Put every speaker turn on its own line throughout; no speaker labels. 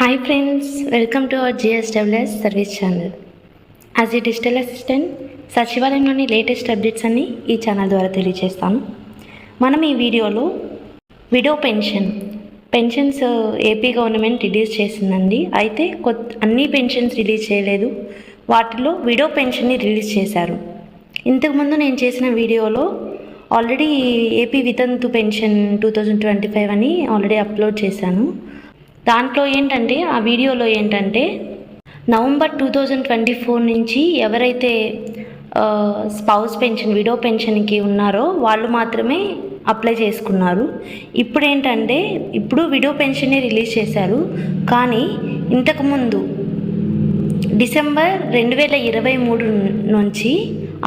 Hi friends welcome to our GSWS service channel as a digital assistant సచివాలయంలోని latest updates అన్ని ఈ channel ద్వారా తెలియజేస్తాను మనం ఈ వీడియోలో widow pension pensions AP government release చేసిందండి. అయితే కొత్త అన్ని పెన్షన్స్ రిలీజ్ చేయలేదు. వాటిలో విడో పెన్షన్ని రిలీజ్ చేశారు. ఇంతకుముందు నేను చేసిన వీడియోలో ఆల్రెడీ ఏపీ వితంతు pension two thousand twenty five అని ఆల్రెడీ అప్లోడ్ చేశాను. దాంట్లో ఏంటంటే ఆ వీడియోలో ఏంటంటే November two thousand twenty four నుంచి ఎవరైతే స్పౌస్ పెన్షన్ విడో పెన్షన్కి ఉన్నారో వాళ్ళు మాత్రమే అప్లై చేసుకున్నారు. ఇప్పుడు ఏంటంటే ఇప్పుడు విడో పెన్షనే రిలీజ్ చేశారు. కానీ ఇంతకుముందు డిసెంబర్ రెండు వేల ఇరవై మూడు నుంచి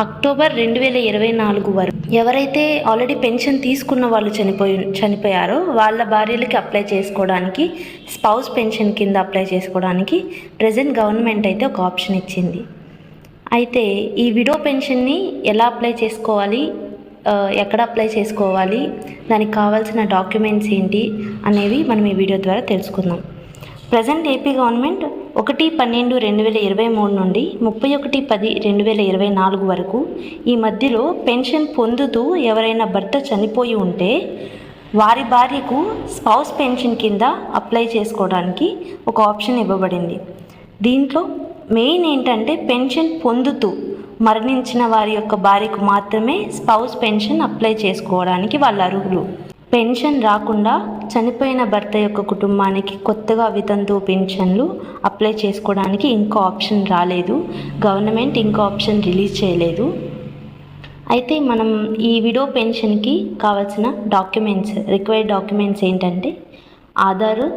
అక్టోబర్ రెండు వేల ఇరవై నాలుగు వరకు. ఎవరైతే ఆల్రెడీ పెన్షన్ తీసుకున్న వాళ్ళు చనిపోయి చనిపోయారో వాళ్ళ భార్యలకి అప్లై చేసుకోవడానికి స్పౌస్ పెన్షన్ కింద అప్లై చేసుకోవడానికి ప్రజెంట్ గవర్నమెంట్ అయితే ఒక ఆప్షన్ ఇచ్చింది. అయితే ఈ విడో పెన్షన్ని ఎలా అప్లై చేసుకోవాలి? ఎక్కడ అప్లై చేసుకోవాలి? దానికి కావాల్సిన డాక్యుమెంట్స్ ఏంటి? అనేవి మనం ఈ వీడియో ద్వారా తెలుసుకుందాం. ప్రజెంట్ ఏపీ గవర్నమెంట్ ఒకటి పన్నెండు రెండు వేల ఇరవై మూడు నుండి ముప్పై ఒకటి పది రెండు వేల ఇరవై నాలుగు వరకు ఈ మధ్యలో పెన్షన్ పొందుతూ ఎవరైనా భర్త చనిపోయి ఉంటే వారి భార్యకు స్పౌస్ పెన్షన్ కింద అప్లై చేసుకోవడానికి ఒక ఆప్షన్ ఇవ్వబడింది. దీంట్లో మెయిన్ ఏంటంటే పెన్షన్ పొందుతూ మరణించిన వారి యొక్క భార్యకు మాత్రమే స్పౌస్ పెన్షన్ అప్లై చేసుకోవడానికి వాళ్ళ అర్హులు. పెన్షన్ రాకుండా చనిపోయిన భర్త యొక్క కుటుంబానికి కొత్తగా వితంతు పెన్షన్లు అప్లై చేసుకోవడానికి ఇంకో ఆప్షన్ రాలేదు. గవర్నమెంట్ ఇంకో ఆప్షన్ రిలీజ్ చేయలేదు. అయితే మనం ఈ విడో పెన్షన్కి కావాల్సిన డాక్యుమెంట్స్ రిక్వైర్డ్ డాక్యుమెంట్స్ ఏంటంటే Aadhaar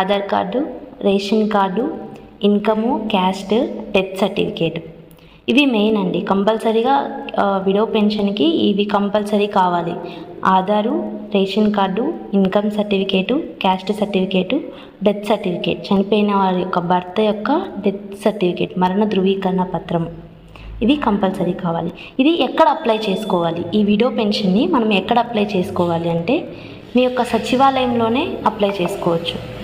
Aadhaar card ration card income caste death certificate. ఇవి మెయిన్ అండి. కంపల్సరీగా విడో పెన్షన్కి ఇవి కంపల్సరీ కావాలి. Aadhaar ration card income certificate caste certificate death certificate చనిపోయిన వారి యొక్క భర్త యొక్క డెత్ సర్టిఫికేట్ మరణ ధృవీకరణ పత్రం. ఇది కంపల్సరీ కావాలి. ఇది ఎక్కడ అప్లై చేసుకోవాలి? ఈ విడో పెన్షన్ని మనం ఎక్కడ అప్లై చేసుకోవాలి అంటే మీ యొక్క సచివాలయంలోనే అప్లై చేసుకోవచ్చు.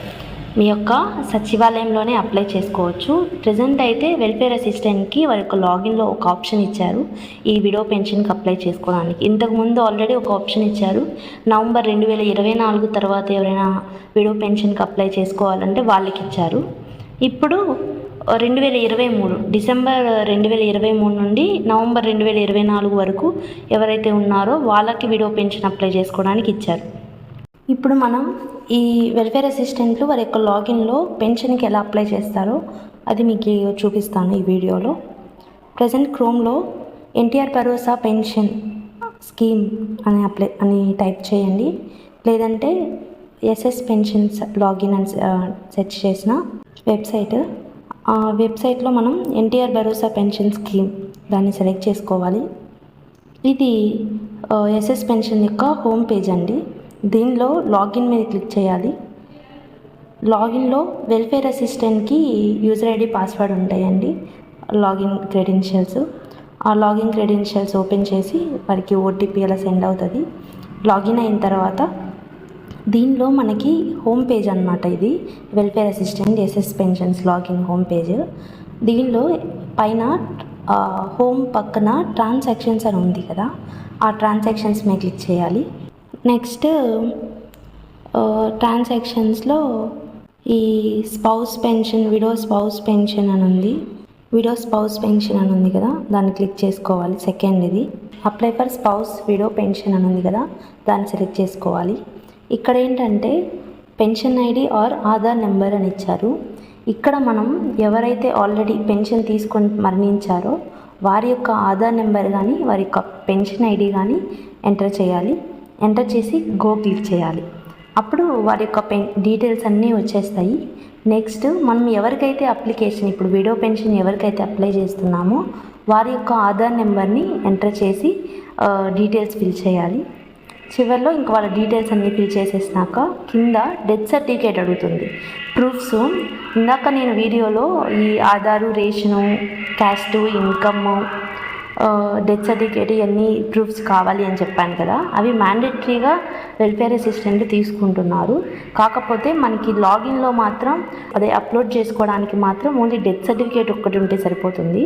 మీ యొక్క సచివాలయంలోనే అప్లై చేసుకోవచ్చు. ప్రజెంట్ అయితే వెల్ఫేర్ అసిస్టెంట్కి వారి యొక్క లాగిన్లో ఒక ఆప్షన్ ఇచ్చారు. ఈ విడో పెన్షన్కి అప్లై చేసుకోవడానికి. ఇంతకుముందు ఆల్రెడీ ఒక ఆప్షన్ ఇచ్చారు. నవంబర్ రెండు వేల ఇరవై నాలుగు తర్వాత ఎవరైనా విడో పెన్షన్కి అప్లై చేసుకోవాలంటే వాళ్ళకి ఇచ్చారు. ఇప్పుడు రెండు వేల ఇరవై మూడు డిసెంబర్ రెండు వేల ఇరవై మూడు నుండి నవంబర్ రెండు వేల ఇరవై నాలుగు వరకు ఎవరైతే ఉన్నారో వాళ్ళకి విడో పెన్షన్ అప్లై చేసుకోవడానికి ఇచ్చారు. ఇప్పుడు మనం ఈ వెల్ఫేర్ అసిస్టెంట్లు వారి యొక్క లాగిన్లో పెన్షన్కి ఎలా అప్లై చేస్తారో అది మీకు చూపిస్తాను ఈ వీడియోలో. ప్రజెంట్ క్రోమ్లో ఎన్టీఆర్ భరోసా పెన్షన్ స్కీమ్ అని అప్లై అని టైప్ చేయండి. లేదంటే ఎస్ఎస్ పెన్షన్స్ లాగిన్ అని సెర్చ్ చేసిన వెబ్సైట్ ఆ వెబ్సైట్లో మనం ఎన్టీఆర్ భరోసా పెన్షన్ స్కీమ్ దాన్ని సెలెక్ట్ చేసుకోవాలి. ఇది ఎస్ఎస్ పెన్షన్ యొక్క హోమ్ పేజ్ అండి. దీనిలో లాగిన్ మీద క్లిక్ చేయాలి. లాగిన్లో వెల్ఫేర్ అసిస్టెంట్కి యూజర్ ఐడి పాస్వర్డ్ ఉంటాయండి. Login credentials. ఆ లాగిన్ క్రెడెన్షియల్స్ ఓపెన్ చేసి వారికి ఓటీపీ అలా సెండ్ అవుతుంది. లాగిన్ అయిన తర్వాత దీనిలో మనకి హోమ్ పేజ్ అన్నమాట ఇది. Welfare assistant SS pensions login home page. దీనిలో పైన హోమ్ పక్కన ట్రాన్సాక్షన్స్ అని ఉంది కదా. ఆ ట్రాన్సాక్షన్స్ మీద క్లిక్ చేయాలి. నెక్స్ట్ ట్రాన్సాక్షన్స్లో ఈ spouse pension widow spouse pension అని ఉంది. విడో స్పౌస్ పెన్షన్ అని ఉంది కదా దాన్ని క్లిక్ చేసుకోవాలి సెకండ్ ఇది. Apply for spouse widow pension అని ఉంది కదా దాన్ని సెలెక్ట్ చేసుకోవాలి. ఇక్కడ ఏంటంటే pension ID or Aadhaar number అని ఇచ్చారు. ఇక్కడ మనం ఎవరైతే ఆల్రెడీ పెన్షన్ తీసుకొని మరణించారో వారి యొక్క ఆధార్ నెంబర్ కానీ వారి యొక్క పెన్షన్ ఐడి కానీ ఎంటర్ చేయాలి. ఎంటర్ చేసి గో క్లిక్ చేయాలి. అప్పుడు వారి యొక్క పెన్ డీటెయిల్స్ అన్నీ వచ్చేస్తాయి. నెక్స్ట్ మనం ఎవరికైతే అప్లికేషన్ ఇప్పుడు విడో పెన్షన్ ఎవరికైతే అప్లై చేస్తున్నామో వారి యొక్క ఆధార్ నెంబర్ని ఎంటర్ చేసి డీటెయిల్స్ ఫిల్ చేయాలి. చివరిలో ఇంక వాళ్ళ డీటెయిల్స్ అన్నీ ఫిల్ చేసేసినాక కింద డెత్ సర్టిఫికేట్ అడుగుతుంది. ప్రూఫ్స్ ఇందాక నేను వీడియోలో ఈ Aadhaar ration caste income death certificate ఇవన్నీ ప్రూఫ్స్ కావాలి అని చెప్పాను కదా అవి మ్యాండేటరీగా వెల్ఫేర్ అసిస్టెంట్ తీసుకుంటున్నారు. కాకపోతే మనకి లాగిన్లో మాత్రం అదే అప్లోడ్ చేసుకోవడానికి మాత్రం ఓన్లీ డెత్ సర్టిఫికేట్ ఒక్కటి ఉంటే సరిపోతుంది.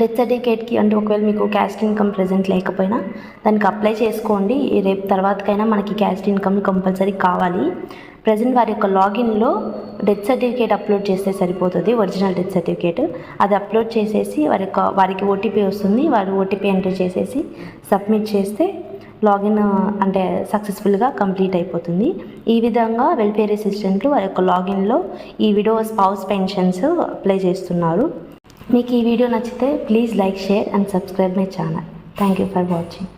డెత్ సర్టిఫికేట్కి అంటే ఒకవేళ మీకు క్యాస్ట్ ఇన్కమ్ ప్రెజెంట్ లేకపోయినా దానికి అప్లై చేసుకోండి. రేపు తర్వాతకైనా మనకి క్యాస్ట్ ఇన్కమ్ కంపల్సరీ కావాలి. ప్రజెంట్ వారి యొక్క లాగిన్లో డెత్ సర్టిఫికేట్ అప్లోడ్ చేస్తే సరిపోతుంది. ఒరిజినల్ డెత్ సర్టిఫికేట్ అది అప్లోడ్ చేసేసి వారి యొక్క వారికి ఓటీపీ వస్తుంది. వారు ఓటీపీ ఎంటర్ చేసేసి సబ్మిట్ చేస్తే లాగిన్ అంటే సక్సెస్ఫుల్గా కంప్లీట్ అయిపోతుంది. ఈ విధంగా వెల్ఫేర్ అసిస్టెంట్లు వారి యొక్క లాగిన్లో ఈ విడో స్పౌస్ పెన్షన్స్ అప్లై చేస్తున్నారు. మీకు ఈ వీడియో నచ్చితే please like share and subscribe my channel. Thank you for watching